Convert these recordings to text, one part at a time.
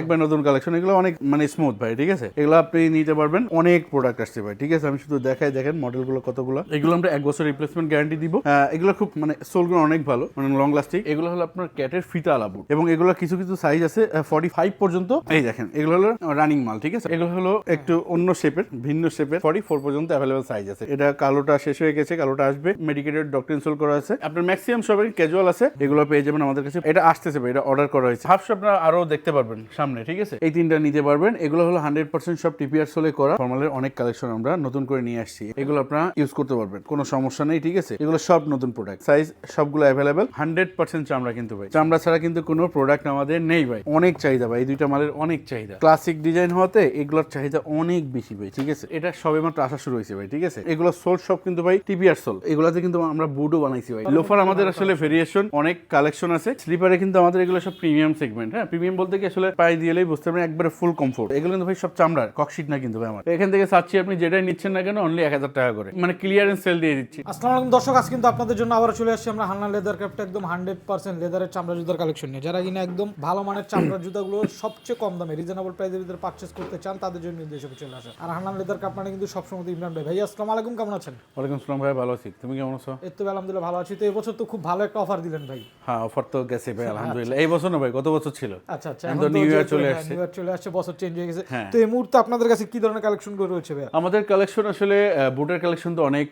একবার নতুন কালেকশন এগুলো অনেক মানে স্মুথ ভাই, ঠিক আছে? এগুলো আপনি নিতে পারবেন, অনেক প্রোডাক্ট আসছে ভাই, ঠিক আছে? আমি শুধু দেখাই, দেখেন মডেলগুলো কতগুলো। এগুলো আমরা এক বছর রিপ্লেসমেন্ট গ্যারান্টি দিব। এগুলো খুব মানে সোলগুলো অনেক ভালো মানে লং লাস্টিং এগুলো হলো আপনার ক্যাটের ফিতা আলাবুট এবং এগুলো কিছু কিছু সাইজ আছে ফর্টি ফাইভ পর্যন্ত। এই দেখেন, এগুলো হলো রানিং মাল, ঠিক আছে? এগুলো হলো একটু অন্য শেপের ভিন্ন শেপের ফর্টি ফোর পর্যন্ত অ্যাভেলেবল সাইজ আছে। এটা কালোটা শেষ হয়ে গেছে, কালোটা আসবে। মেডিকেটেড ডক্টর ইনস্টল করা আছে। আপনার ম্যাক্সিমাম সবাই ক্যাজুয়াল আছে, এগুলো পেয়ে যাবেন আমাদের কাছে। এটা আসতেছে এটা অর্ডার করা হয়েছে। হাফ আপনারা আরও দেখতে পারবেন সামনে, ঠিক আছে? এই তিনটা নিতে পারবেন। এগুলো হলো হান্ড্রেড পার্সেন্ট সব টিপিআর সোলে করা। ফর্মালের অনেক কালেকশন আমরা নতুন করে নিয়ে আসছি। এগুলো আপনারা ইউজ করতে পারবেন। কোনো সমস্যা নেই, ঠিক আছে? এগুলো সব নতুন প্রোডাক্ট সাইজ সবগুলো অ্যাভেলেবেল হান্ড্রেড পার্সেন্ট চামড়া কিন্তু ভাই। চামড়া ছাড়া কিন্তু কোনো প্রোডাক্ট আমাদের নেই ভাই। অনেক চাহিদা ভাই। এই দুইটা মালের অনেক চাহিদা। ক্লাসিক ডিজাইন হওয়াতে এগুলোর চাহিদা অনেক বেশি ভাই, ঠিক আছে? এটা সবে মাত্র আসা শুরু হয়েছে ভাই, ঠিক আছে? এগুলো সোল সব কিন্তু ভাই টিপিআর সোল এগুলোতে কিন্তু আমরা বুটও বানাইছি ভাই। লোফার আমাদের আসলে ভেরিয়েশন অনেক কালেকশন আছে। স্লিপারে কিন্তু আমাদের এগুলো সব প্রিমিয়াম সেগমেন্ট হ্যাঁ? প্রিমিয়াম বলতে কি আসলে পায়ে দিয়েলেই বুঝতে পারবেন একবারে ফুল কমফোর্ট এগুলো কিন্তু ভাই সব চামড়ার ককশিট না কিন্তু ভাই আমার। এখান থেকে চাচ্ছি আপনি যেটাই নিচ্ছেন না কেন অনলি এক হাজার টাকা করে। মানে ক্লিয়ারেন্স সেল দিয়ে দিচ্ছি। আসসালামু আলাইকুম দর্শক আজ কিন্তু আপনাদের জন্য আবার চলে আসছি আমরা হান্না লেদার ক্রাফট একদম হান্ড্রেড পার্সেন্ট লেদারের চামড়া জুতার কালেকশন নিয়ে। যারা কিনা একদম ভালো মানের চামড়ার জুতাগুলো সবচেয়ে কম দামে রিজনেবল প্রাইসের ভিতরে পারচেস করতে চান তাদের জন্য এসব চলে আসে। আর হান্নান লেদার ক্রাফট মানে কিন্তু সবসময় ইমরান ভাই। ভাই আসসালামু আলাইকুম কেমন আছেন? ওয়ালাইকুম সালাম ভাই ভালো আছি। তুমি কেমন আছো? এর তো আলহামদুলিল্লাহ ভালো আছি। তো এবছর তো খুব ভালো একটা অফার দিলেন ভাই। হ্যাঁ অফার তো গেছে ভাই আলহামদুলিল্লাহ। এই বছর না ভাই গত বছর ছিল। আচ্ছা আচ্ছা। নিউ চলে হ্যাঁ, আসছে। নিউ চলে আসছে বছর চেঞ্জ হয়ে গেছে। হ্যাঁ। তো এই মুহূর্তে আপনাদের কাছে কি ধরনের কালেকশনগুলো রয়েছে ভাই আমাদের কালেকশন আসলে বুটের কালেকশন তো অনেক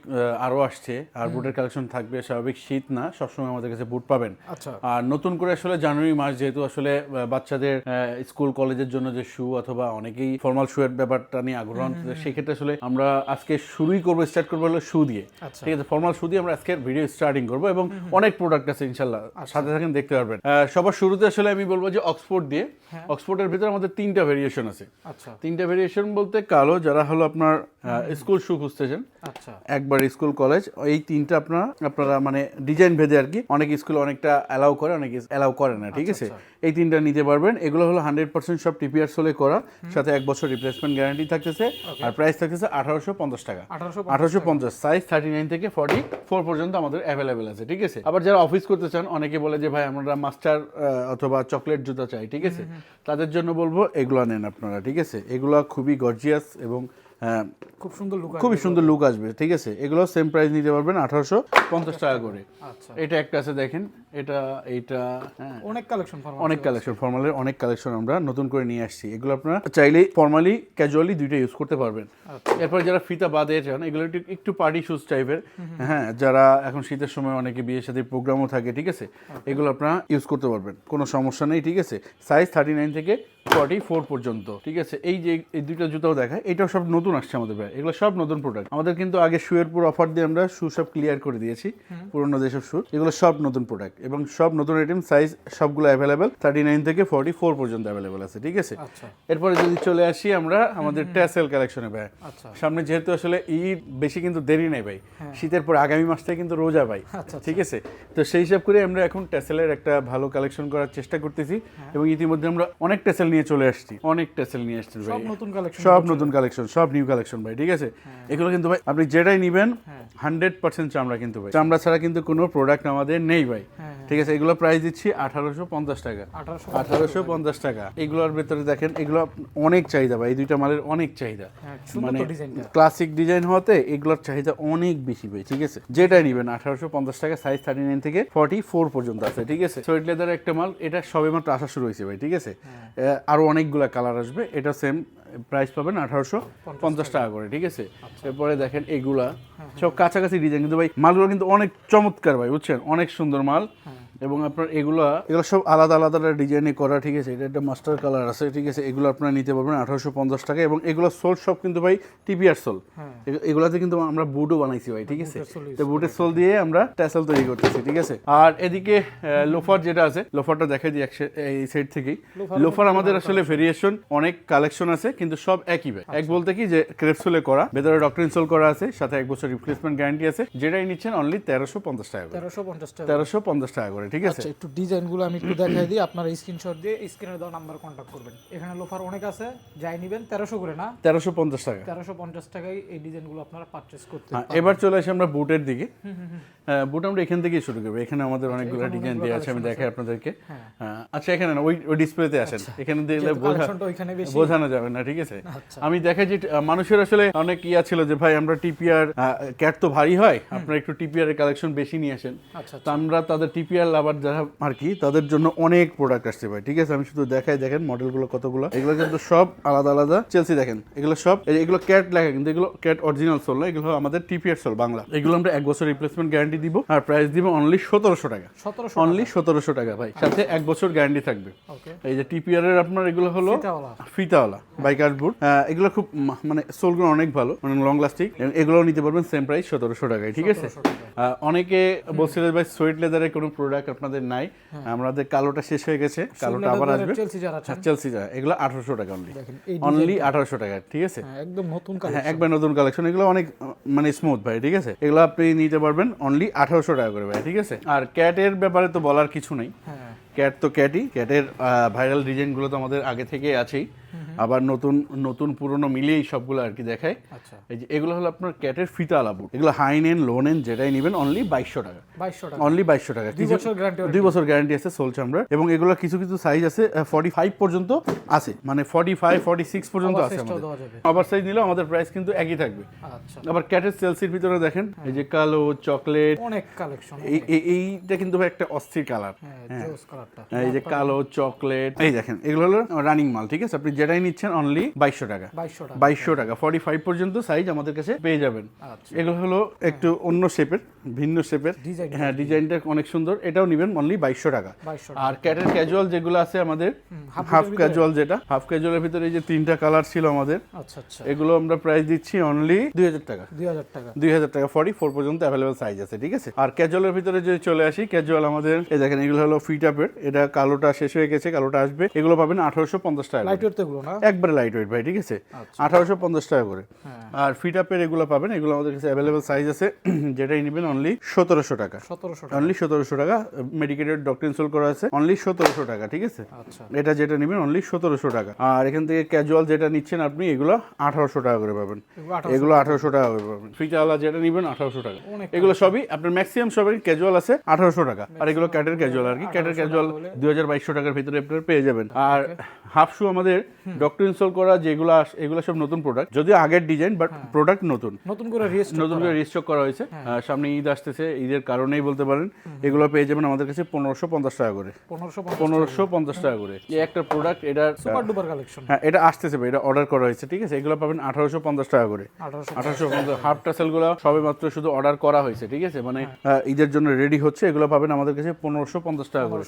আরও আসছে। আর বুটের কালেকশন থাকবে স্বাভাবিক শীত না সবসময় আমাদের কাছে বুট পাবেন। আচ্ছা। আর নতুন করে আসলে জানুয়ারি মাস যেহেতু আসলে বাচ্চাদের স্কুল কলেজের জন্য যে শু অথবা অনেকেই ফর্মাল শু এর ব্যাপারটা নিয়ে আগ্রহ সেক্ষেত্রে আসলে আমরা আজকে শুরুই করব স্টার্ট করব হলো শু দিয়ে। আচ্ছা। ঠিক আছে ফর্মাল শু দিয়ে আমরা আজকে ভিডিও স্টার্টিং করব এবং অনেক প্রোডাক্ট আছে ইনশাল্লাহ। সাথে থাকেন দেখতে পারবেন। সবার শুরুতে আসলে আমি বলব যে অক্সফোর্ড দিয়ে অক্সফোর্ডের ভিতরে আমাদের তিনটা ভেরিয়েশন আছে। আচ্ছা। তিনটা ভেরিয়েশন বলতে কালো যারা হলো আপনার স্কুল শু খুঁজতেছেন। আচ্ছা। একবার স্কুল কলেজ এই তিনটা আপনারা আপনারা মানে ডিজাইন ভেদে আর কি অনেক স্কুল অনেকটা অ্যালাউ করে অনেক অ্যালাউ করে না ঠিক আছে? এই তিনটা নিতে পারবেন। এগুলো হলো হান্ড্রেড পার্সেন্ট সব টিপিআর সোলে করা সাথে এক বছর রিপ্লেসমেন্ট গ্যারান্টি থাকতেছে আর প্রাইস থাকতেছে আঠারোশো পঞ্চাশ টাকা। আঠারোশো আঠারোশো পঞ্চাশ সাইজ থার্টি নাইন থেকে ফর্টি ফোর পর্যন্ত আমাদের অ্যাভেলেবেল আছে ঠিক আছে? আবার যারা অফিস করতে চান অনেকে বলে যে ভাই আমরা মাস্টার অথবা চকলেট জুতা চাই ঠিক আছে? তাদের জন্য বলব এগুলো নেন আপনারা ঠিক আছে? এগুলো খুবই গর্জিয়াস এবং আহ, খুব সুন্দর লুক খুবই সুন্দর লুক আসবে ঠিক আছে? এগুলো সেম প্রাইস নিতে পারবেন আঠারোশো পঞ্চাশ টাকা করে। আচ্ছা। এটা একটা আছে দেখেন এটা এইটা হ্যাঁ। অনেক কালেকশন অনেক কালেকশন ফর্মালের অনেক কালেকশন আমরা নতুন করে নিয়ে আসছি। এগুলো আপনারা চাইলেই ফর্মালি ক্যাজুয়ালি দুইটা ইউজ করতে পারবেন। এরপর যারা ফিতা বাদে চান এগুলো একটু একটু পার্টি শুজ টাইপের হ্যাঁ যারা এখন শীতের সময় অনেকে বিয়ের সাথে প্রোগ্রামও থাকে ঠিক আছে? এগুলো আপনারা ইউজ করতে পারবেন। কোনো সমস্যা নেই ঠিক আছে? সাইজ থার্টি নাইন থেকে ফর্টি ফোর পর্যন্ত ঠিক আছে? এই যে এই দুইটা জুতাও দেখায় এটাও সব নতুন আসছে আমাদের ভাই। এগুলো সব নতুন প্রোডাক্ট আমাদের কিন্তু আগে শুয়ের পুরো অফার দিয়ে আমরা শু সব ক্লিয়ার করে দিয়েছি পুরোনো যেসব শু এগুলো সব নতুন প্রোডাক্ট এবং সব নতুন আইটেম সাইজ সবগুলো অ্যাভেলেবেল থার্টি নাইন থেকে ফর্টি ফোর পর্যন্ত অ্যাভেলেবেল আছে ঠিক আছে? আচ্ছা। এরপরে যদি চলে আসি আমরা আমাদের ট্যাসেল কালেকশনে ভাই। আচ্ছা। সামনে যেহেতু আসলে ঈদ বেশি কিন্তু দেরি নেই ভাই। শীতের পর আগামী মাস থেকে কিন্তু রোজা ভাই আচ্ছা, ঠিক আছে? তো সেই হিসাব করে আমরা এখন ট্যাসেলের একটা ভালো কালেকশন করার চেষ্টা করতেছি এবং ইতিমধ্যে আমরা অনেক ট্যাসেল নিয়ে চলে আসছি অনেক ট্যাসেল নিয়ে আসছি ভাই। সব নতুন কালেকশন সব নতুন কালেকশন সব নিউ কালেকশন ভাই ঠিক আছে? এগুলো কিন্তু ভাই আপনি যেটাই নিবেন হান্ড্রেড পার্সেন্ট চামড়া কিন্তু ভাই। চামড়া ছাড়া কিন্তু কোনো প্রোডাক্ট আমাদের নেই ভাই। ঠিক আছে এগুলো প্রাইস দিচ্ছি আঠারোশো পঞ্চাশ টাকা। আঠারোশো পঞ্চাশ টাকা। এগুলোর ভেতরে দেখেন এগুলো অনেক চাহিদা ভাই এই দুইটা মালের অনেক চাহিদা। হ্যাঁ, মানে ক্লাসিক ডিজাইন হতে এগুলোর চাহিদা অনেক বেশি ভাই ঠিক আছে? যেটাই নিবেন আঠারোশো পঞ্চাশ টাকা সাইজ থার্টি নাইন থেকে ফর্টি ফোর পর্যন্ত আছে ঠিক আছে? সোয়েট লেদার একটা মাল এটা সবে মাত্র আসা শুরু হয়েছে ভাই ঠিক আছে? হ্যাঁ। আরও অনেকগুলা কালার আসবে এটা সেম প্রাইস পাবেন আঠারোশো পঞ্চাশ টাকা। করে ঠিক আছে? আচ্ছা। এরপরে দেখেন এগুলা। হ্যাঁ, সব কাছাকাছি ডিজাইন কিন্তু ভাই মালগুলো কিন্তু অনেক চমৎকার ভাই বুঝছেন? অনেক সুন্দর মাল। হ্যাঁ। এবং আপনার এগুলা এগুলো সব আলাদা আলাদা ডিজাইনে করা ঠিক আছে? এটা একটা মাস্টার কালার আছে ঠিক আছে? এগুলো আপনারা নিতে পারবেন আঠারোশো পঞ্চাশ টাকা এবং এগুলো সোল সব কিন্তু ভাই টিপিআর সোল হ্যাঁ। এগুলাতে কিন্তু আমরা বুটও বানাইছি ভাই ঠিক আছে? সোল তো বুটের সোল দিয়ে আমরা ট্যাসেল তৈরি করতেছি ঠিক আছে? আর এদিকে লোফার যেটা আছে লোফারটা দেখাই দিই এই সাইড থেকেই। লোফার আমাদের আসলে ভেরিয়েশন অনেক কালেকশন আছে কিন্তু সব একই ভাই। এক বলতে কি যে ক্রেপসোলে করা ভেতরে ডক্টর ইনসোল করা আছে সাথে এক বছর রিপ্লেসমেন্ট গ্যারান্টি আছে যেটাই নিচ্ছেন অনলি তেরোশো পঞ্চাশ টাকা তেরোশো পঞ্চাশ টাকা। তেরোশো পঞ্চাশ টাকা করে করে ঠিক আছে? আচ্ছা একটু ডিজাইনগুলো আমি একটু দেখাই দিই। আপনার স্ক্রিনশট দিয়ে স্ক্রিনে দেওয়া নাম্বার কন্ট্যাক্ট করবেন। এখানে লোফার অনেক আছে যাই নিবেন তেরোশো করে না? তেরোশো পঞ্চাশ টাকা। তেরোশো পঞ্চাশ টাকায় এই ডিজাইনগুলো আপনারা পারচেস করতে হ্যাঁ, এবার চলে আসি আমরা বুটের দিকে। হ্যাঁ, বুট আমরা এখান থেকেই শুরু করব। এখানে আমাদের অনেকগুলো ডিজাইন দেওয়া আছে আমি দেখাই আপনাদেরকে। হ্যাঁ, আচ্ছা এখানে না ওই ওই ডিসপ্লেতে আসেন এখানে দিলে বোঝানো যাবে না ঠিক আছে? আচ্ছা। আমি দেখাই যে মানুষের আসলে অনেক ইয়া ছিল যে ভাই আমরা টিপিআর ক্যাট তো ভারী হয়। আপনারা একটু টিপিআর এর কালেকশন বেশি নিয়ে আসেন। আচ্ছা তো আমরা তাদের টিপিআর লাভার যারা আর কি তাদের জন্য অনেক প্রোডাক্ট আসছে ভাই। ঠিক আছে? আমি শুধু দেখাই দেখেন মডেলগুলো কতগুলো। এগুলো কিন্তু সব আলাদা আলাদা। চেলসি দেখেন এগুলো সব এগুলো ক্যাট লেখা কিন্তু এগুলো ক্যাট অরিজিনাল সোল না এগুলো আমাদের টিপিআর সোল বাংলা। এগুলো আমরা এক বছর রিপ্লেসমেন্ট গ্যারান্টি দিব আর প্রাইস দিব অনলি সতেরোশো টাকা। সতেরোশো অনলি সতেরোশো টাকা ভাই সাথে এক বছর গ্যারান্টি থাকবে। এই যে টিপিআর এর আপনার এগুলো হলো ফিতাওয়ালা। বাইকার বুট এগুলো খুব মানে সোলগুলো অনেক ভালো মানে লং লাস্টিং এগুলো নিতে পারবেন সেম প্রাইস সতেরোশো টাকায় ঠিক আছে? অনেকে বলছিল ভাই সোয়েট লেদারের কোনো প্রোডাক্ট আপনাদের নাই। আমাদের কালোটা শেষ হয়ে গেছে কালোটা আবার আসবে। চেলসি যারা আছেন চেলসি যা এগুলো আঠারোশো টাকা অনলি দেখেন অনলি আঠারোশো টাকা ঠিক আছে? হ্যাঁ, একদম নতুন হ্যাঁ একবার নতুন কালেকশন এগুলো অনেক মানে স্মুথ ভাই ঠিক আছে? এগুলো আপনি নিতে পারবেন অনলি আঠারোশো টাকা করে ভাই ঠিক আছে? আর ক্যাটের ব্যাপারে তো বলার কিছু নেই। হ্যাঁ। ক্যাট তো ক্যাটই ক্যাটের ভাইরাল ডিজাইনগুলো তো আমাদের আগে থেকেই আছেই। আবার নতুন নতুন পুরনো মিলিয়েই সবগুলো আর কি দেখায় আচ্ছা। এই যে এগুলো হলো আপনার ক্যাটের ফিতা আলা বুট এগুলো হাই নেন লো নেন যেটাই নেবেন অনলি বাইশশো টাকা। বাইশশো টাকা। অনলি বাইশশো টাকা। দুই বছর গ্যারান্টি দুই বছর গ্যারান্টি আছে সোল চামড়া এবং এগুলো কিছু কিছু সাইজ আছে ফর্টি ফাইভ পর্যন্ত আছে। মানে ফর্টি ফাইভ ফর্টি সিক্স পর্যন্ত আছে আমাদের। ওভার সাইজ নিলেও আমাদের প্রাইস কিন্তু একই থাকবে। আচ্ছা। আবার ক্যাটের সেলসির ভিতরে দেখেন এই যে কালো চকলেট অনেক কালেকশন এই এই- এইটা কিন্তু ভাই একটা অস্থির কালার হ্যাঁ জোস কালারটা এই যে কালো চকলেট এই দেখেন এগুলো হলো রানিং মাল ঠিক আছে? আপনি যেটাই নিচ্ছেন অনলি বাইশশো টাকা। বাইশশো টাকা। ফর্টি ফাইভ পর্যন্ত সাইজ আমাদের কাছে পেয়ে যাবেন। আচ্ছা। এগুলো হলো একটু অন্য শেপের ভিন্ন শেপের হ্যাঁ ডিজাইনটা অনেক সুন্দর। এটাও নেবেন অনলি বাইশশো টাকা। আর ক্যাটের ক্যাজুয়াল যেগুলো আছে আমাদের হাফ ক্যাজুয়াল যেটা হাফ ক্যাজুয়ালের ভিতরে এই যে তিনটা কালার ছিল আমাদের আচ্ছা আচ্ছা। এগুলো আমরা প্রাইস দিচ্ছি অনলি দুই হাজার টাকা। দুই হাজার টাকা। দুই হাজার টাকা ফর্টি ফোর পর্যন্ত অ্যাভেলেবল সাইজ আছে ঠিক আছে? আর ক্যাজুয়ালের ভিতরে যদি চলে আসি ক্যাজুয়াল আমাদের এই দেখেন এগুলো হলো ফিট আপের এটা কালোটা শেষ হয়ে গেছে কালোটা আসবে। এগুলো পাবেন আঠারোশো পঞ্চাশ টাকা। লাইট ওয়েট এগুলো না? একবারে লাইট ওয়েট ভাই ঠিক আছে? আঠারোশো পঞ্চাশ টাকা করে। হ্যাঁ। আর ফিট আপের এগুলো পাবেন এগুলো আমাদের কাছে অ্যাভেলেবল সাইজ আছে। যেটাই নেবেন অনলি সতেরোশো টাকা। সতেরোশো অনলি সতেরোশো টাকা মেডিকেটেড ডক্টর ইনস্টল করা আছে অনলি সতেরোশো টাকা ঠিক আছে? আচ্ছা। এটা যেটা নেবেন অনলি সতেরোশো টাকা। আর এখান থেকে ক্যাজুয়াল যেটা নিচ্ছেন আপনি এগুলো আঠারোশো টাকা করে পাবেন। এগুলো আঠারোশো টাকা। করে পাবেন। ফিটাওয়ালা যেটা নেবেন আঠারোশো টাকা। এগুলো সবই আপনার ম্যাক্সিমাম সবই ক্যাজুয়াল আছে আঠারোশো টাকা। আর এগুলো ক্যাটের ক্যাজুয়াল আর কি। ক্যাটের ক্যাজুয়াল দুই হাজার বাইশশো টাকার ভিতরে আপনার পেয়ে যাবেন। আর হাফ শু আমাদের ডক্টর ইনস্টল করা যেগুলো এগুলো সব নতুন প্রোডাক্ট যদিও আগের ডিজাইন বাট প্রোডাক্ট নতুন। নতুন করে নতুন করে রিস্টক করা হয়েছে। সামনে ঈদ আসতেছে ঈদের কারণেই বলতে পারেন। এগুলো পেয়ে যাবেন আমাদের কাছে পনেরোশো পঞ্চাশ টাকা করে। পনেরোশো পঞ্চাশ টাকা করে। এই একটা প্রোডাক্ট এটার সুপার ডুপার কালেকশন হ্যাঁ এটা আসতেছে ভাই, এটা অর্ডার করা হয়েছে ঠিক আছে? এগুলো পাবেন আঠারোশো পঞ্চাশ টাকা করে। আঠারোশো পঞ্চাশ হাফ টাসেলগুলো সবে মাত্র শুধু অর্ডার করা হয়েছে ঠিক আছে? মানে ঈদের জন্য রেডি হচ্ছে এগুলো পাবেন আমাদের কাছে পনেরোশো পঞ্চাশ টাকা করে।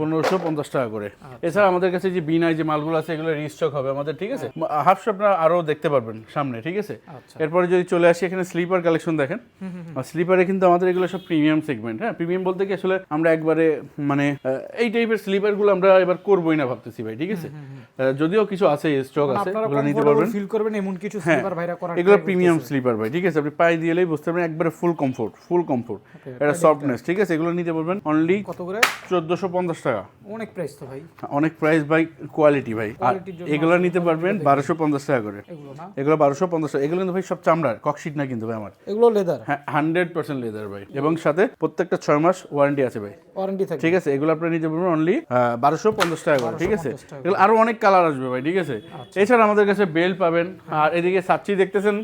পনেরোশো পঞ্চাশ টাকা করে। করে। এছাড়া আমাদের কাছে যে বিনাই যে মালগুলো আছে এগুলো রিস্টক হবে আমাদের ঠিক আছে? হাফ আপনারা আরও দেখতে পারবেন সামনে ঠিক আছে? আচ্ছা। এরপরে যদি চলে আসি এখানে স্লিপার কালেকশন দেখেন। স্লিপারে কিন্তু আমাদের এগুলো সব প্রিমিয়াম সেগমেন্ট হ্যাঁ? প্রিমিয়াম বলতে কি আসলে আমরা একবারে মানে এই টাইপের স্লিপারগুলো আমরা এবার করবোই না ভাবতেছি ভাই ঠিক আছে? যদিও কিছু আছে স্টক আছে আপনারা এগুলো নিতে পারবেন। ফিল করবেন এমন কিছু স্লিপার ভাইরা করার এগুলো প্রিমিয়াম স্লিপার ভাই ঠিক আছে? আপনি পায়ে দিলেই বুঝতে পারবেন একবারে ফুল কমফোর্ট ফুল কমফোর্ট এটা সফটনেস ঠিক আছে? এগুলো নিতে পারবেন অনলি কত করে? চোদ্দোশো পঞ্চাশ টাকা। অনেক প্রাইস তো ভাই। অনেক প্রাইস ভাই কোয়ালিটি ভাই। জন্য এগুলো নিতে পারবেন বারোশো পঞ্চাশ টাকা করে। এগুলো বারোশো পঞ্চাশ টাকা। এগুলো কিন্তু ভাই সব চামড়ার ককশিট না কিন্তু ভাই আমার। এগুলো লেদার? হ্যাঁ হান্ড্রেড পার্সেন্ট লেদার ভাই। এবং সাথে প্রত্যেকটা ছয় মাস ওয়ারেন্টি আছে ভাই। ওয়ারেন্টি থাকে ঠিক আছে এগুলো আপনি নিতে পারবেন অনলি বারোশো পঞ্চাশ টাকা করে ঠিক আছে? এগুলো আরও অনেক কালার আসবে ভাই ঠিক আছে? এছাড়া আমাদের কাছে বেল পাবেন আর এদিকে সাচ্চি দেখতেছেন?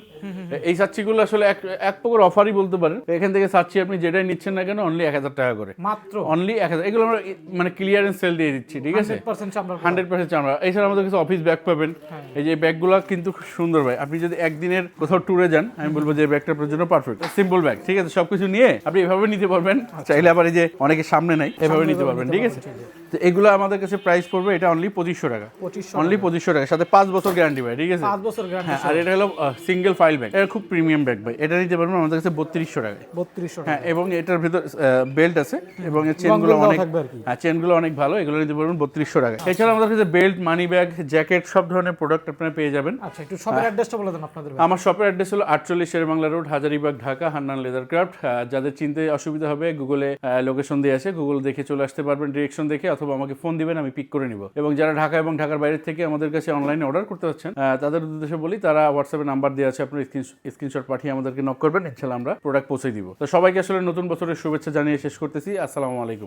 এই সাচ্চিগুলো আসলে এক এক প্রকার অফারই বলতে পারেন। এখান থেকে সাচ্চি আপনি যেটাই নিচ্ছেন না কেন অনলি এক হাজার টাকা করে। মাত্র? অনলি এক হাজার এগুলো আমরা মানে ক্লিয়ারেন্স সেল দিয়ে দিচ্ছি ঠিক আছে? চামড়া। হান্ড্রেড পার্সেন্ট চামড়া। এছাড়া আমাদের কাছে অফিস ব্যাগ পাবেন। এই যে ব্যাগগুলো কিন্তু খুব সুন্দর ভাই। আপনি যদি একদিনের কোথাও ট্যুরে যান আমি বলব যে ব্যাগটা আপনার জন্য পারফেক্ট সিম্পল ব্যাগ ঠিক আছে? সবকিছু নিয়ে আপনি এভাবে নিতে পারবেন। চাইলে আবার এই যে অনেকে সামনে নাই এভাবে নিতে পারবেন ঠিক আছে? তো এগুলো আমাদের কাছে প্রাইস পড়বে এটা অনলি পঁচিশশো টাকা। অনলি পঁচিশশো টাকা সাথে পাঁচ বছর গ্যারান্টি ভাই ঠিক আছে? পাঁচ বছর গ্যারান্টি হ্যাঁ আর এটা হলো সিঙ্গেল ফাইল ব্যাগ এটা খুব প্রিমিয়াম ব্যাগ ভাই। এটা নিতে পারবেন আমাদের কাছে বত্রিশশো টাকায়। বত্রিশশো টাকা হ্যাঁ এবং এটার ভিতর বেল্ট আছে এবং এর চেনগুলো অনেক হ্যাঁ চেনগুলো অনেক ভালো এগুলো নিতে পারবেন বত্রিশশো টাকা এছাড়া আমাদের কাছে বেল্ট মানি ব্যাগ জ্যাকেট সব ধরনের প্রোডাক্ট আপনারা পেয়ে যাবেন। আচ্ছা একটু শপের অ্যাড্রেসটা বলে দেন আপনাদের আমার শপের অ্যাড্রেস হলো আটচল্লিশ Sher Bangla road Hazaribagh Dhaka Hannan leather craft যাদের চিনতে অসুবিধা হবে গুগলে লোকেশন দিয়ে আছে গুগল দেখে চলে আসতে পারবেন ডিরেকশন দেখে অথবা আমাকে ফোন দিবেন আমি পিক করে নিব। এবং যারা ঢাকা এবং ঢাকার বাইরে থেকে আমাদের কাছে অনলাইনে অর্ডার করতে হচ্ছেন তাদের উদ্দেশ্যে বলি তারা হোয়াটসঅ্যাপে নাম্বার দেওয়া আছে আপনার স্ক্রিনশট পাঠিয়ে আমাদেরকে নক করবেন ইনশাল্লাহ আমরা প্রোডাক্ট পৌঁছে দিব। তো সবাইকে আসলে নতুন বছরের শুভেচ্ছা জানিয়ে শেষ করতেছি। আসসালামু আলাইকুম।